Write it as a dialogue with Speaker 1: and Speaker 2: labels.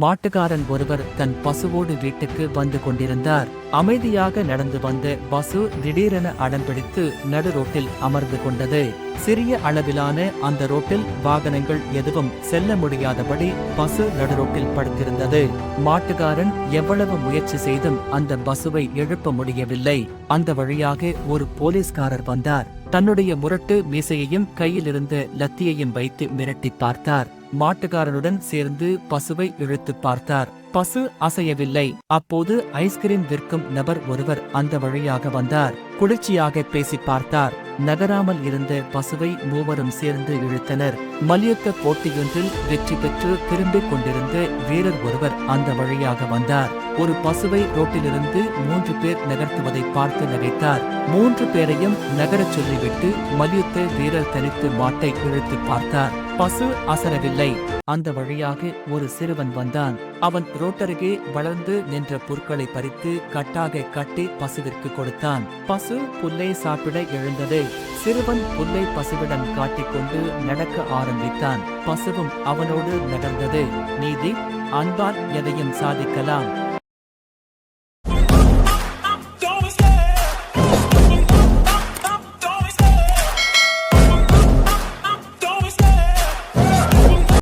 Speaker 1: மாட்டுக்காரன் ஒருவர் தன் பசுவோடு வீட்டுக்கு வந்து கொண்டிருந்தார். அமைதியாக நடந்து வந்த பசு திடீரென அடம்பிடித்து நடு ரோட்டில் அமர்ந்து கொண்டது. சிறிய அளவிலான அந்த ரோட்டில் வாகனங்கள் எதுவும் செல்ல முடியாதபடி பசு நடு ரோட்டில் படுத்திருந்தது. மாட்டுக்காரன் எவ்வளவு முயற்சி செய்தும் அந்த பசுவை எழுப்ப முடியவில்லை. அந்த வழியாக ஒரு போலீஸ்காரர் வந்தார். தன்னுடைய முரட்டு மீசையையும் கையிலிருந்த லத்தியையும் வைத்து மிரட்டி பார்த்தார். மாட்டுக்காரனுடன் சேர்ந்து பசுவை இழுத்து பார்த்தார். பசு அசையவில்லை. அப்போது ஐஸ்கிரீம் விற்கும் நபர் ஒருவர் அந்த வழியாக வந்தார். குளிர்ச்சியாக பேசி பார்த்தார். நகராமல் இருந்த பசுவை மூவரும் சேர்ந்து இழுத்தனர். மல்யுத்த போட்டியொன்றில் வெற்றி பெற்று திரும்பிக் கொண்டிருந்த வீரர் ஒருவர் அந்த வழியாக வந்தார். ஒரு பசுவை ரோட்டிலிருந்து மூன்று பேர் நகர்த்துவதை பார்த்து நகைத்தார். மூன்று பேரையும் நகரச் சொல்லிவிட்டு மல்யுத்த வீரர் தனித்து மாட்டை இழுத்து பார்த்தார். பசு அசரவில்லை. அந்த வழியாக ஒரு சிறுவன் வந்தான். அவன் ரோட்டருகே வளர்ந்து நின்ற புற்களை பறித்து கட்டாக கட்டி பசுவிற்கு கொடுத்தான். பசு புல்லை சாப்பிட எழுந்தது சிறுவன் புல்லை பசுவிடம் காட்டிக்கொண்டு நடக்க ஆரம்பித்தான். பசுவும் அவனோடு நடந்தது. நீதி அன்பால் எதையும் சாதிக்கலாம்.